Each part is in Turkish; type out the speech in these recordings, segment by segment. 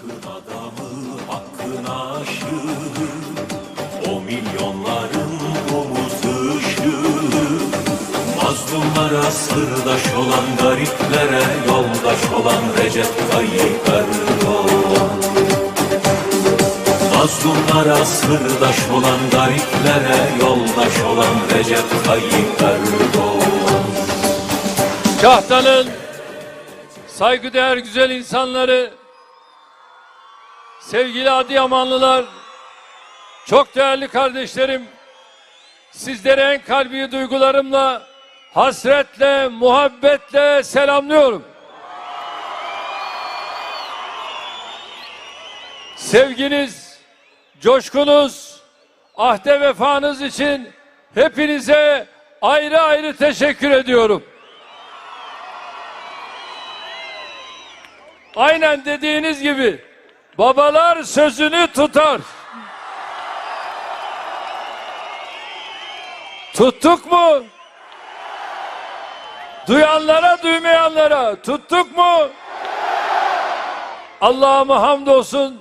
Hakkın adamı, hakkın aşığı O milyonların omuz ışığı Mazlumlara sırdaş olan gariplere Yoldaş olan Recep Tayyip Erdoğan. Mazlumlara sırdaş olan gariplere Yoldaş olan Recep Tayyip Erdoğan. Kahta'nın saygıdeğer güzel insanları, sevgili Adıyamanlılar, çok değerli kardeşlerim, sizlere en kalbi duygularımla, hasretle, muhabbetle selamlıyorum. Sevginiz, coşkunuz, ahde vefanız için hepinize ayrı ayrı teşekkür ediyorum. Aynen dediğiniz gibi babalar sözünü tutar. Tuttuk mu? Duyanlara duymayanlara tuttuk mu? Allah'ıma hamdolsun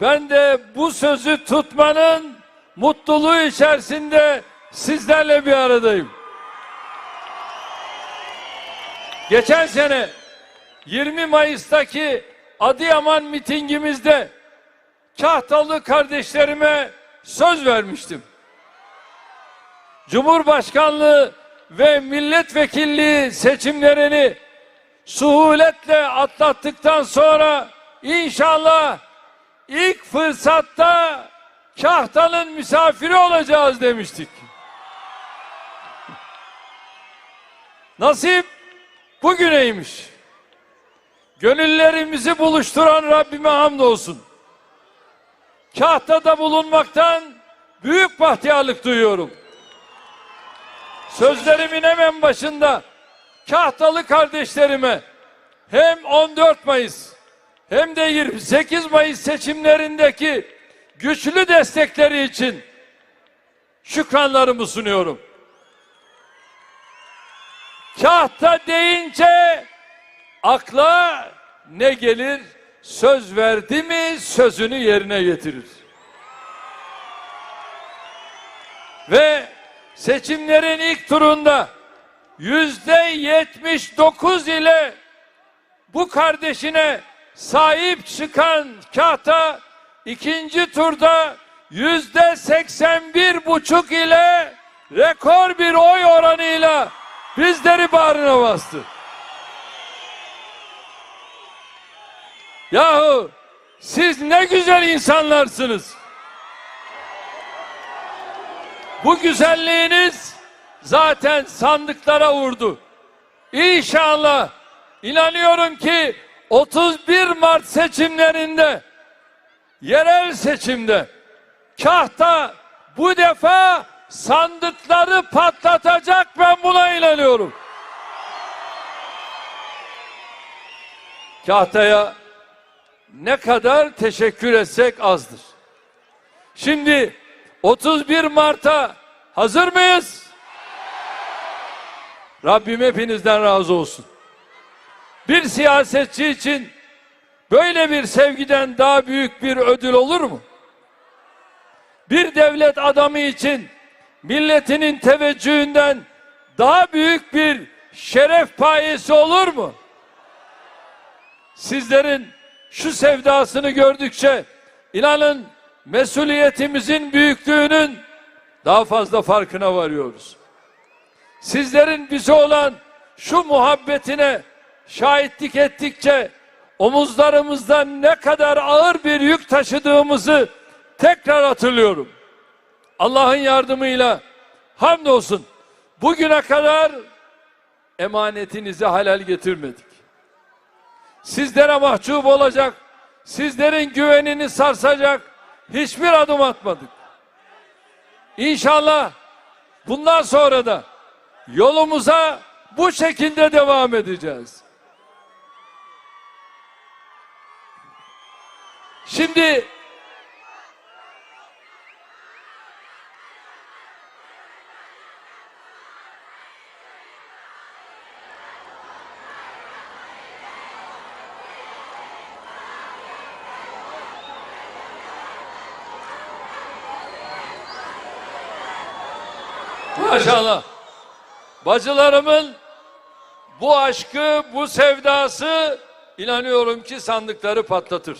ben de bu sözü tutmanın mutluluğu içerisinde sizlerle bir aradayım. Geçen sene 20 Mayıs'taki Adıyaman mitingimizde Kahtalı kardeşlerime söz vermiştim. Cumhurbaşkanlığı ve milletvekilliği seçimlerini suhuletle atlattıktan sonra inşallah ilk fırsatta Kahtalı'nın misafiri olacağız demiştik. Nasip bugüneymiş. Gönüllerimizi buluşturan Rabbime hamdolsun. Kahta'da bulunmaktan büyük bahtiyarlık duyuyorum. Sözlerimin hemen başında Kahtalı kardeşlerime hem 14 Mayıs hem de 28 Mayıs seçimlerindeki güçlü destekleri için şükranlarımı sunuyorum. Kahta deyince akla ne gelir? Söz verdi mi sözünü yerine getirir. Ve seçimlerin ilk turunda yüzde yetmiş dokuz ile bu kardeşine sahip çıkan Kahta ikinci turda yüzde seksen bir buçuk ile rekor bir oy oranıyla bizleri bağrına bastı. Yahu siz ne güzel insanlarsınız. Bu güzelliğiniz zaten sandıklara vurdu. İnşallah inanıyorum ki 31 Mart seçimlerinde yerel seçimde Kahta bu defa sandıkları patlatacak ben buna inanıyorum. Kahta'ya ne kadar teşekkür etsek azdır. Şimdi 31 Mart'a hazır mıyız? Rabbim hepinizden razı olsun. Bir siyasetçi için böyle bir sevgiden daha büyük bir ödül olur mu? Bir devlet adamı için milletinin teveccühünden daha büyük bir şeref payesi olur mu? Sizlerin şu sevdasını gördükçe inanın mesuliyetimizin büyüklüğünün daha fazla farkına varıyoruz. Sizlerin bize olan şu muhabbetine şahitlik ettikçe omuzlarımızda ne kadar ağır bir yük taşıdığımızı tekrar hatırlıyorum. Allah'ın yardımıyla hamdolsun bugüne kadar emanetinizi halal getirmedik sizlere mahcup olacak, sizlerin güvenini sarsacak hiçbir adım atmadık. İnşallah bundan sonra da yolumuza bu şekilde devam edeceğiz. Şimdi Maşallah. Bacılarımın bu aşkı, bu sevdası inanıyorum ki sandıkları patlatır.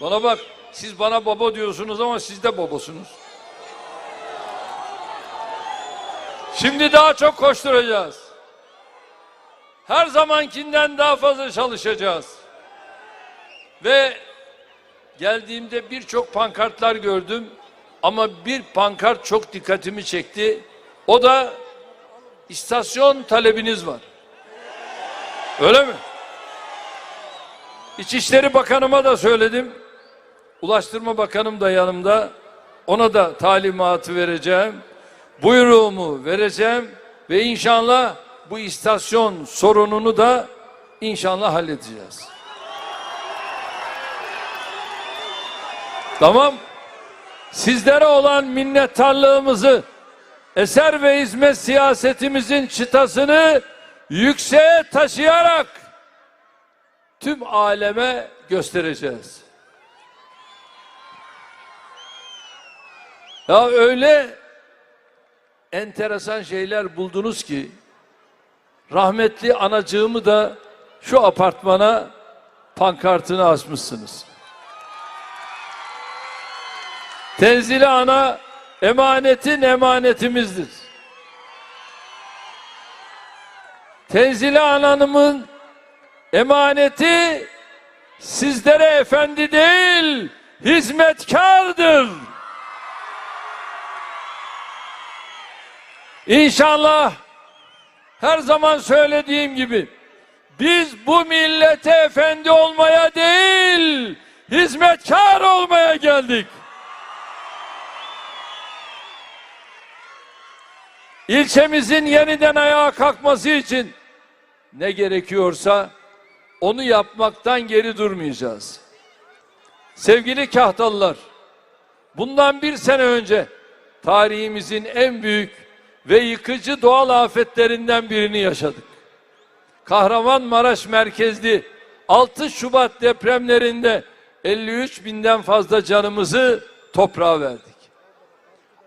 Bana bak, siz bana baba diyorsunuz ama siz de babasunuz. Şimdi daha çok koşturacağız. Her zamankinden daha fazla çalışacağız. Ve geldiğimde birçok pankartlar gördüm ama bir pankart çok dikkatimi çekti. O da istasyon talebiniz var. Öyle mi? İçişleri Bakanıma da söyledim. Ulaştırma Bakanım da yanımda. Ona da talimatı vereceğim. Buyruğumu vereceğim ve inşallah bu istasyon sorununu da inşallah halledeceğiz. Tamam. Sizlere olan minnettarlığımızı eser ve hizmet siyasetimizin çıtasını yükseğe taşıyarak tüm aleme göstereceğiz. Ya öyle enteresan şeyler buldunuz ki rahmetli anacığımı da şu apartmana pankartını asmışsınız. Tenzili ana emanetin emanetimizdir. Tenzili ananımın emaneti sizlere efendi değil, hizmetkardır. İnşallah her zaman söylediğim gibi biz bu millete efendi olmaya değil, hizmetkar olmaya geldik. İlçemizin yeniden ayağa kalkması için ne gerekiyorsa onu yapmaktan geri durmayacağız. Sevgili Kahtalılar, bundan bir sene önce tarihimizin en büyük ve yıkıcı doğal afetlerinden birini yaşadık. Kahramanmaraş merkezli 6 Şubat depremlerinde 53 binden fazla canımızı toprağa verdik.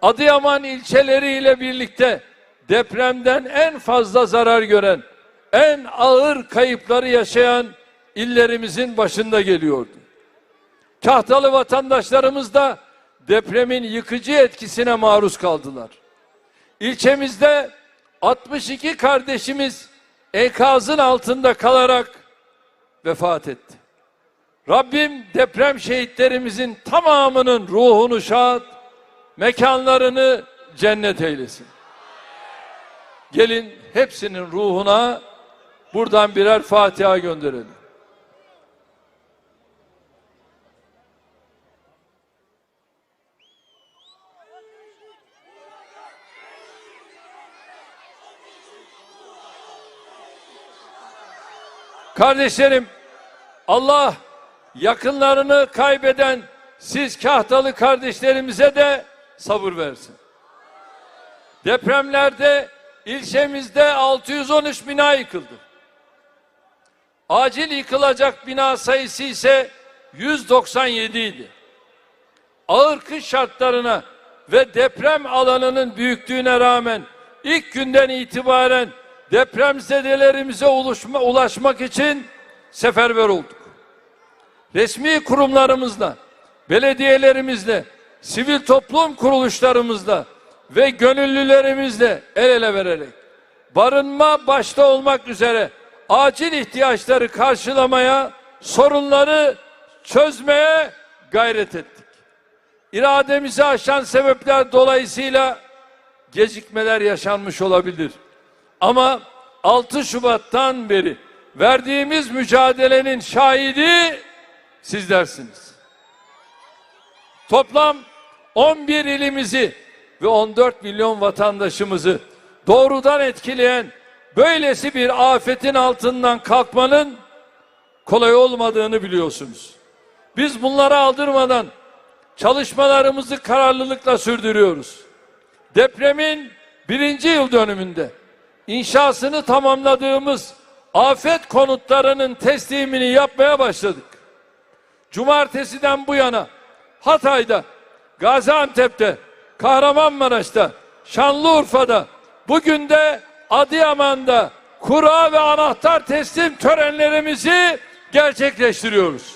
Adıyaman ilçeleriyle birlikte depremden en fazla zarar gören, en ağır kayıpları yaşayan illerimizin başında geliyordu. Kahtalı vatandaşlarımız da depremin yıkıcı etkisine maruz kaldılar. İlçemizde 62 kardeşimiz enkazın altında kalarak vefat etti. Rabbim deprem şehitlerimizin tamamının ruhunu şad, mekanlarını cennet eylesin. Gelin hepsinin ruhuna buradan birer Fatiha gönderelim. Kardeşlerim Allah yakınlarını kaybeden siz kahtalı kardeşlerimize de sabır versin. Depremlerde ilçemizde 613 bina yıkıldı. Acil yıkılacak bina sayısı ise 197 idi. Ağır kış şartlarına ve deprem alanının büyüklüğüne rağmen ilk günden itibaren depremzedelerimize ulaşma, ulaşmak için seferber olduk. Resmi kurumlarımızla, belediyelerimizle, sivil toplum kuruluşlarımızla ve gönüllülerimizle el ele vererek barınma başta olmak üzere acil ihtiyaçları karşılamaya, sorunları çözmeye gayret ettik. İrademizi aşan sebepler dolayısıyla gecikmeler yaşanmış olabilir. Ama 6 Şubat'tan beri verdiğimiz mücadelenin şahidi sizlersiniz. Toplam 11 ilimizi ve 14 milyon vatandaşımızı doğrudan etkileyen böylesi bir afetin altından kalkmanın kolay olmadığını biliyorsunuz. Biz bunları aldırmadan çalışmalarımızı kararlılıkla sürdürüyoruz. Depremin birinci yıl dönümünde inşasını tamamladığımız afet konutlarının teslimini yapmaya başladık. Cumartesiden bu yana Hatay'da Gaziantep'te, Kahramanmaraş'ta, Şanlıurfa'da, bugün de Adıyaman'da kura ve anahtar teslim törenlerimizi gerçekleştiriyoruz.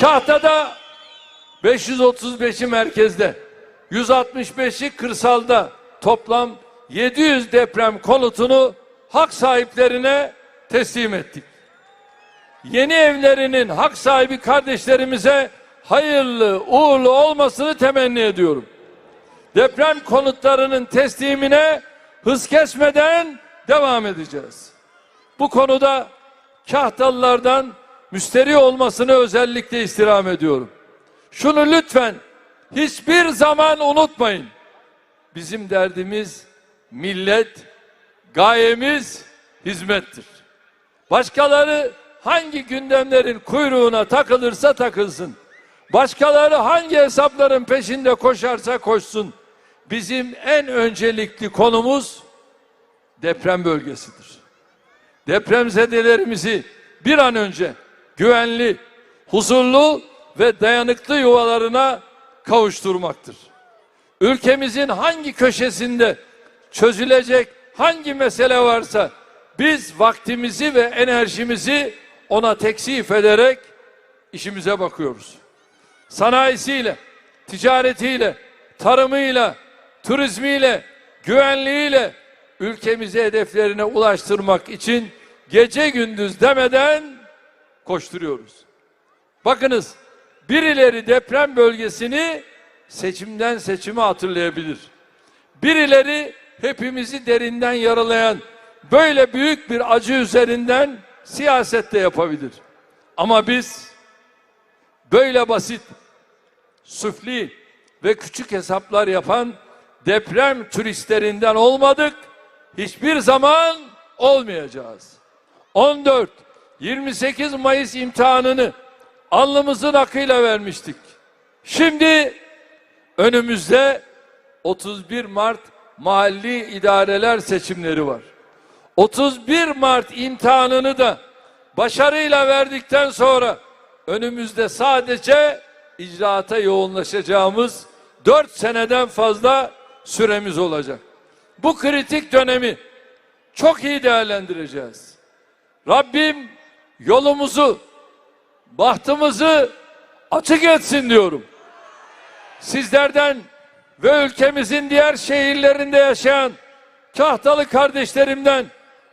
Kahta'da 535'i merkezde, 165'i kırsalda toplam 700 deprem konutunu hak sahiplerine teslim ettik. Yeni evlerinin hak sahibi kardeşlerimize hayırlı, uğurlu olmasını temenni ediyorum. Deprem konutlarının teslimine hız kesmeden devam edeceğiz. Bu konuda Kahtalılardan müsteri olmasını özellikle istirham ediyorum. Şunu lütfen hiçbir zaman unutmayın. Bizim derdimiz millet, gayemiz hizmettir. Başkaları hangi gündemlerin kuyruğuna takılırsa takılsın. Başkaları hangi hesapların peşinde koşarsa koşsun. Bizim en öncelikli konumuz deprem bölgesidir. Depremzedelerimizi bir an önce güvenli, huzurlu ve dayanıklı yuvalarına kavuşturmaktır. Ülkemizin hangi köşesinde çözülecek hangi mesele varsa biz vaktimizi ve enerjimizi ona teksif ederek işimize bakıyoruz. Sanayisiyle, ticaretiyle, tarımıyla, turizmiyle, güvenliğiyle ülkemizi hedeflerine ulaştırmak için gece gündüz demeden koşturuyoruz. Bakınız birileri deprem bölgesini seçimden seçime hatırlayabilir. Birileri hepimizi derinden yaralayan böyle büyük bir acı üzerinden siyasette yapabilir. Ama biz böyle basit, süfli ve küçük hesaplar yapan deprem turistlerinden olmadık. Hiçbir zaman olmayacağız. 14 28 Mayıs imtihanını alnımızın akıyla vermiştik. Şimdi önümüzde 31 Mart mahalli idareler seçimleri var. 31 Mart imtihanını da başarıyla verdikten sonra önümüzde sadece icraata yoğunlaşacağımız 4 seneden fazla süremiz olacak. Bu kritik dönemi çok iyi değerlendireceğiz. Rabbim yolumuzu, bahtımızı açık etsin diyorum. Sizlerden ve ülkemizin diğer şehirlerinde yaşayan Kahtalı kardeşlerimden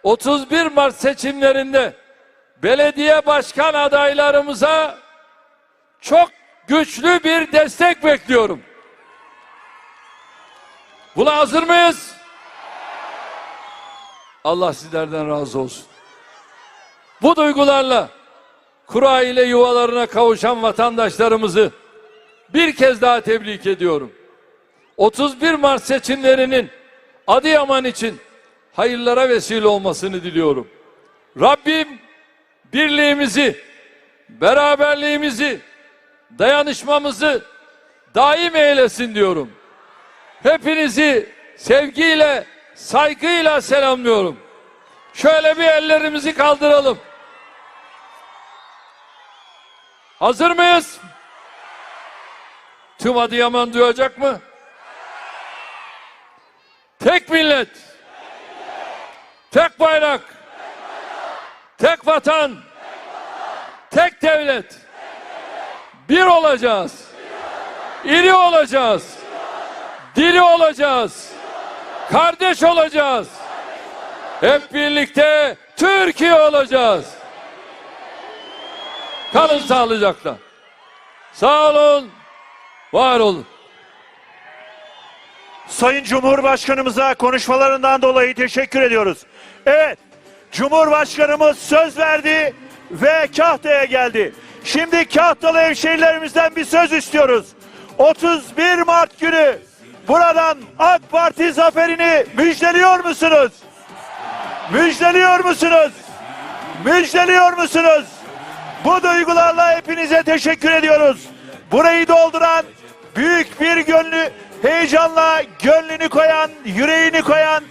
31 Mart seçimlerinde belediye başkan adaylarımıza çok güçlü bir destek bekliyorum. Buna hazır mıyız? Allah sizlerden razı olsun. Bu duygularla kura ile yuvalarına kavuşan vatandaşlarımızı bir kez daha tebrik ediyorum. 31 Mart seçimlerinin Adıyaman için hayırlara vesile olmasını diliyorum. Rabbim birliğimizi, beraberliğimizi, dayanışmamızı daim eylesin diyorum. Hepinizi sevgiyle, saygıyla selamlıyorum. Şöyle bir ellerimizi kaldıralım. Hazır mıyız? Tüm Adıyaman duyacak mı? Tek millet, tek bayrak, tek vatan, tek devlet. Bir olacağız. İri olacağız. Diri olacağız. Kardeş olacağız. Hep birlikte Türkiye olacağız. Kalın sağlıcakla. Sağ olun, var olun. Sayın Cumhurbaşkanımıza konuşmalarından dolayı teşekkür ediyoruz. Evet, Cumhurbaşkanımız söz verdi ve Kahta'ya geldi. Şimdi Kahtalı hemşehrilerimizden bir söz istiyoruz. 31 Mart günü buradan AK Parti zaferini müjdeliyor musunuz? Müjdeliyor musunuz? Müjdeliyor musunuz? Bu duygularla hepinize teşekkür ediyoruz. Burayı dolduran, büyük bir gönlü, heyecanla gönlünü koyan, yüreğini koyan,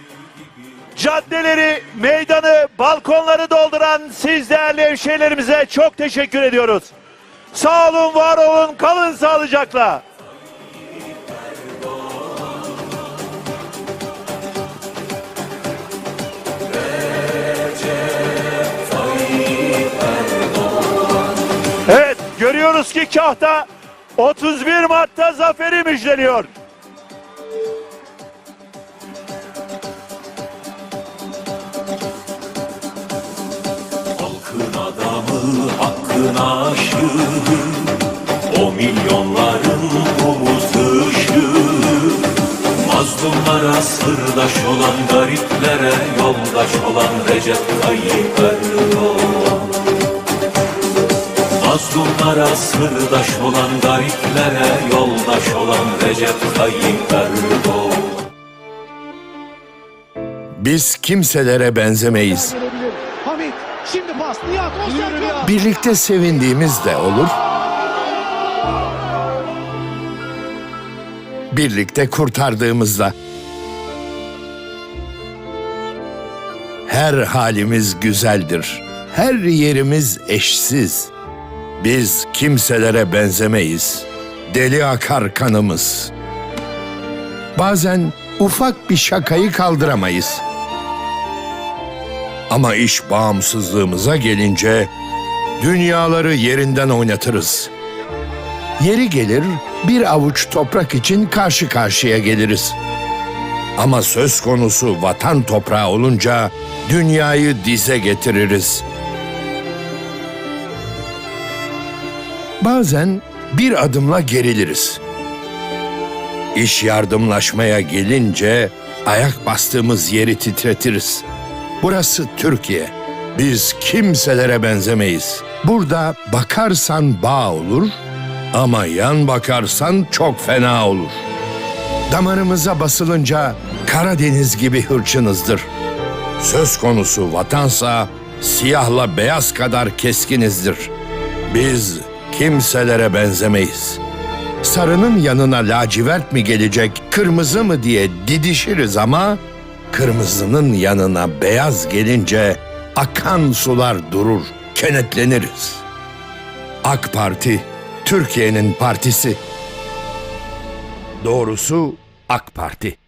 caddeleri, meydanı, balkonları dolduran siz değerli hemşehrilerimize çok teşekkür ediyoruz. Sağ olun, var olun, kalın sağlıcakla. Evet, görüyoruz ki Kahta 31 Mart'ta zaferi müjdeliyor. Hakkın aşığı O milyonların umut ışığı Mazlumlara sırdaş olan gariplere Yoldaş olan Recep Tayyip Erdoğan Mazlumlara sırdaş olan gariplere Yoldaş olan Recep Tayyip Erdoğan Biz kimselere benzemeyiz. Hamit şimdi pas. Nihat Öztürk. Birlikte sevindiğimiz de olur. Birlikte kurtardığımızda. Her halimiz güzeldir. Her yerimiz eşsiz. Biz kimselere benzemeyiz. Deli akar kanımız. Bazen ufak bir şakayı kaldıramayız. Ama iş bağımsızlığımıza gelince dünyaları yerinden oynatırız. Yeri gelir bir avuç toprak için karşı karşıya geliriz. Ama söz konusu vatan toprağı olunca dünyayı dize getiririz. Bazen bir adımla geriliriz. İş yardımlaşmaya gelince ayak bastığımız yeri titretiriz. Burası Türkiye. Biz kimselere benzemeyiz. Burada bakarsan bağ olur ama yan bakarsan çok fena olur. Damarımıza basılınca Karadeniz gibi hırçınızdır. Söz konusu vatansa siyahla beyaz kadar keskinizdir. Biz kimselere benzemeyiz. Sarının yanına lacivert mi gelecek, kırmızı mı diye didişiriz ama kırmızının yanına beyaz gelince akan sular durur, kenetleniriz. AK Parti Türkiye'nin partisi. Doğrusu AK Parti.